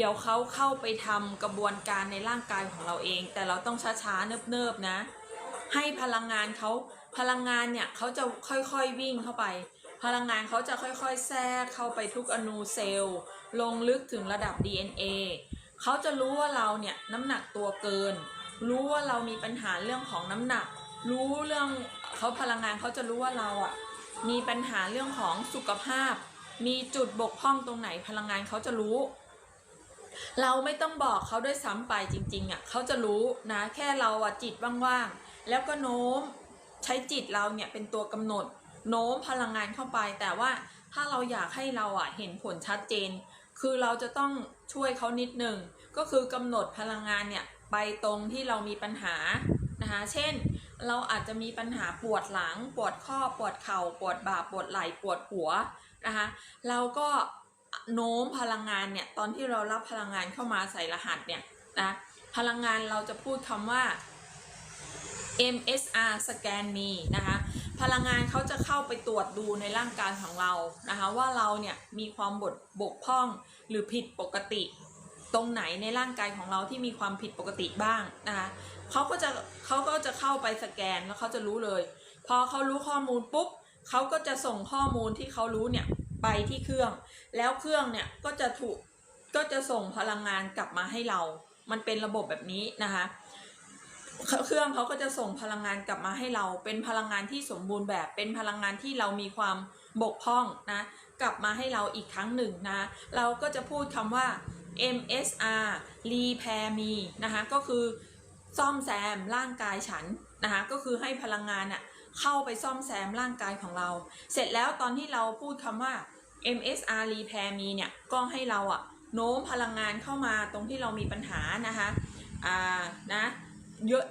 เดี๋ยวเขาเข้าไปทำกระบวนการในร่างกายของเราเอง แต่เราต้องช้าๆเนิบๆนะ ให้พลังงานเขาพลังงานเนี่ยเขาจะค่อยๆวิ่งเข้าไป พลังงานเขาจะค่อยๆแทรกเข้าไปทุกอนูเซลล์ลงลึกถึงระดับ DNA เขาจะรู้ว่าเราเนี่ยน้ำหนักตัวเกิน รู้ว่าเรามีปัญหาเรื่องของน้ำหนัก รู้เรื่องเขาพลังงานเขาจะรู้ว่าเราอะมีปัญหาเรื่องของสุขภาพ มีจุดบกพร่องตรงไหนพลังงานเขาจะรู้ เราไม่ต้องบอกเขาด้วยซ้ำไปจริงๆอะเขาจะรู้นะแค่เราอะจิตว่างๆ แล้วก็โน้มใช้จิตเราเนี่ยเป็นตัวกำหนด โน้มพลังงานเข้าไป แต่ว่าถ้าเราอยากให้เราอะเห็นผลชัดเจน คือเราจะต้องช่วยเขานิดหนึ่งก็คือกำหนดพลังงานเนี่ยไปตรงที่เรามีปัญหานะคะเช่น เราอาจจะมีปัญหาปวดหลัง ปวดข้อ ปวดเข่า ปวดบ่า ปวดไหล่ ปวดหัวนะคะ เราก็ โน้มพลังงานเนี่ยตอนที่เรารับพลังงานเข้ามาใส่รหัสเนี่ยนะพลังงานเราจะพูดคำว่า MSR สแกนมีนะคะพลังงานเขาจะเข้าไปตรวจดูในร่างกายของเรานะคะว่าเราเนี่ยมีความบดบกพร่องหรือผิดปกติ ตรงไหนในร่างกายของเราที่มีความผิดปกติบ้างนะคะเขาก็จะเขาก็จะเข้าไปสแกนแล้วเขาจะรู้เลย พอเขารู้ข้อมูลปุ๊บเขาก็จะส่งข้อมูลที่เขารู้เนี่ย ไปที่เครื่อง แล้วเครื่องเนี่ยก็จะถูกก็จะส่งพลังงานกลับมาให้เรา มันเป็นระบบแบบนี้นะคะ เครื่องเขาก็จะส่งพลังงานกลับมาให้เรา เป็นพลังงานที่สมบูรณ์แบบ เป็นพลังงานที่เรามีความบกพร่องนะ กลับมาให้เราอีกครั้งหนึ่งนะ เราก็จะพูดคำว่า MSR repair me นะคะ ก็คือซ่อมแซมร่างกายฉันนะคะ ก็คือให้พลังงานอะ เข้าไปซ่อมแซมร่างกายของเรา เสร็จแล้วตอนที่เราพูดคำว่า MSR repair me เนี่ย ก็ให้เราอะโน้มพลังงานเข้ามาตรงที่เรามีปัญหานะคะอ่านะ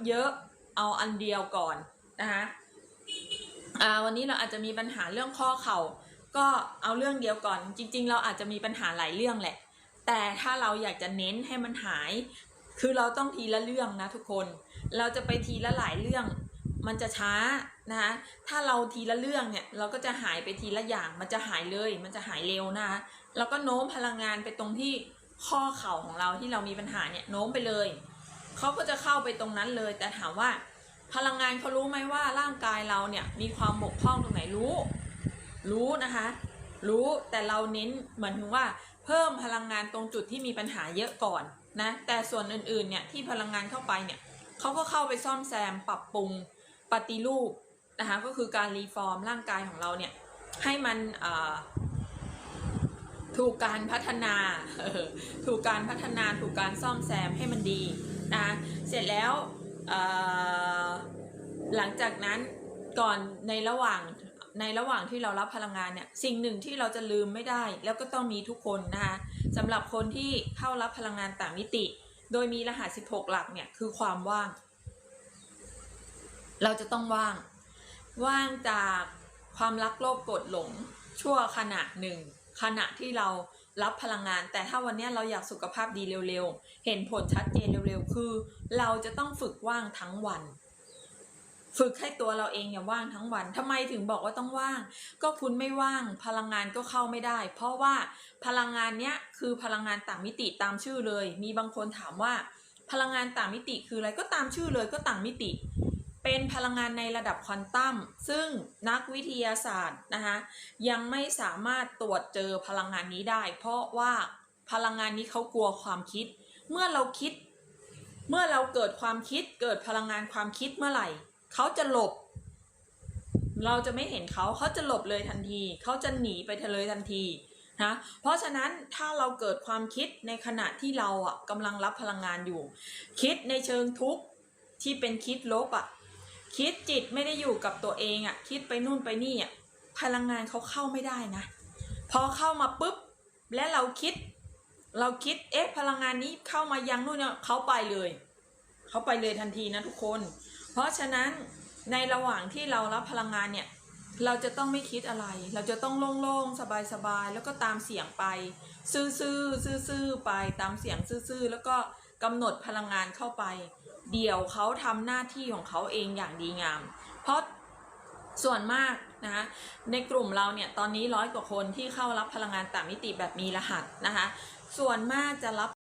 เยอะๆเอาอันเดียวก่อนนะคะอ่าวันนี้เราอาจจะมีปัญหาเรื่องข้อเข่าก็เอาเรื่องเดียวก่อน จริง ๆ เราอาจจะมีปัญหาหลายเรื่องแหละ แต่ถ้าเราอยากจะเน้นให้มันหาย คือเราต้องทีละเรื่องนะทุกคน เราจะไปทีละหลายเรื่อง มันจะช้านะคะถ้าเราทีละเรื่องเนี่ยเราก็จะหายไปทีละอย่างมันจะหายเลย มันจะหายเร็วนะคะแล้วก็โน้มพลังงานไปตรงที่ข้อเข่าของเราที่เรามีปัญหาเนี่ยโน้มไปเลยเขาก็จะเข้าไปตรงนั้นเลย แต่ถามว่าพลังงานเขารู้ไหมว่าร่างกายเราเนี่ยมีความบกพร่องตรงไหนรู้ รู้นะคะ รู้แต่เราเน้นเหมือนถึงว่า เพิ่มพลังงานตรงจุดที่มีปัญหาเยอะก่อนนะแต่ส่วนอื่นๆเนี่ยที่พลังงานเข้าไปเนี่ยเขาก็เข้าไปซ่อมแซมปรับปรุง ปฏิรูปนะคะก็คือการรีฟอร์มร่างกายของเราเนี่ยให้มันถูกการพัฒนาถูกการพัฒนาถูกการซ่อมแซมให้มันดีนะคะเสร็จแล้วหลังจากนั้นก่อนในระหว่างในระหว่างที่เรารับพลังงานเนี่ยสิ่งหนึ่งที่เราจะลืมไม่ได้ แล้วก็ต้องมีทุกคนนะคะสำหรับคนที่เข้ารับพลังงานต่างมิติ โดยมีรหัส 16 หลักเนี่ยคือความว่าง เราจะต้องว่าง ว่างจากความรักโลภโกรธหลง ชั่วขณะหนึ่ง ขณะที่เรารับพลังงาน แต่ถ้าวันนี้เราอยากสุขภาพดีเร็วๆ เห็นผลชัดเจนเร็วๆ คือ เราจะต้องฝึกว่างทั้งวัน ฝึกให้ตัวเราเองอย่าว่างทั้งวันทำไมถึงบอกว่าต้องว่าง ก็คุณไม่ว่างพลังงานก็เข้าไม่ได้ เพราะว่าพลังงานเนี้ยคือพลังงานต่างมิติตามชื่อเลย มีบางคนถามว่า พลังงานต่างมิติคืออะไรก็ตามชื่อเลยก็ต่างมิติ เป็นพลังงานในระดับควอนตัมซึ่งนักวิทยาศาสตร์นะคะยังไม่สามารถตรวจเจอพลังงานนี้ได้ เพราะว่าพลังงานนี้เขากลัวความคิด เมื่อเราคิด เมื่อเราเกิดความคิดเกิดพลังงานความคิดเมื่อไหร่เขาจะหลบ เราจะไม่เห็นเขาเขาจะหลบเลยทันทีเขาจะหนีไปเลยทันทีนะเพราะฉะนั้นถ้าเราเกิดความคิดในขณะที่เราอะกำลังรับพลังงานอยู่ คิดในเชิงทุกข์ที่เป็นคิดลบอะ คิดจิตไม่ได้อยู่กับตัวเองอะ่ะ คิดไปนู่นไปนี่อะ่ะพลังงานเขาเข้าไม่ได้นะ พอเข้ามาปุ๊บ และเราคิด เราคิดเอ๊ะพลังงานนี้เข้ามายังนู่นเนี่ยเขาไปเลย เขาไปเลยทันทีนะทุกคน เพราะฉะนั้นในระหว่างที่เรารับพลังงานเนี่ย เราจะต้องไม่คิดอะไร เราจะต้องโล่งๆสบายๆแล้วก็ตามเสียงไป ซื่อๆซื่อๆไปตามเสียงซื่อๆแล้วก็กำหนดพลังงานเข้าไป เดี๋ยวเขาทำหน้าที่ของเขาเองอย่างดีงาม เพราะส่วนมากนะคะในกลุ่มเราเนี่ยตอนนี้ร้อยกว่าคนที่เข้ารับพลังงานต่างมิติแบบมีรหัสนะคะส่วนมากจะรับ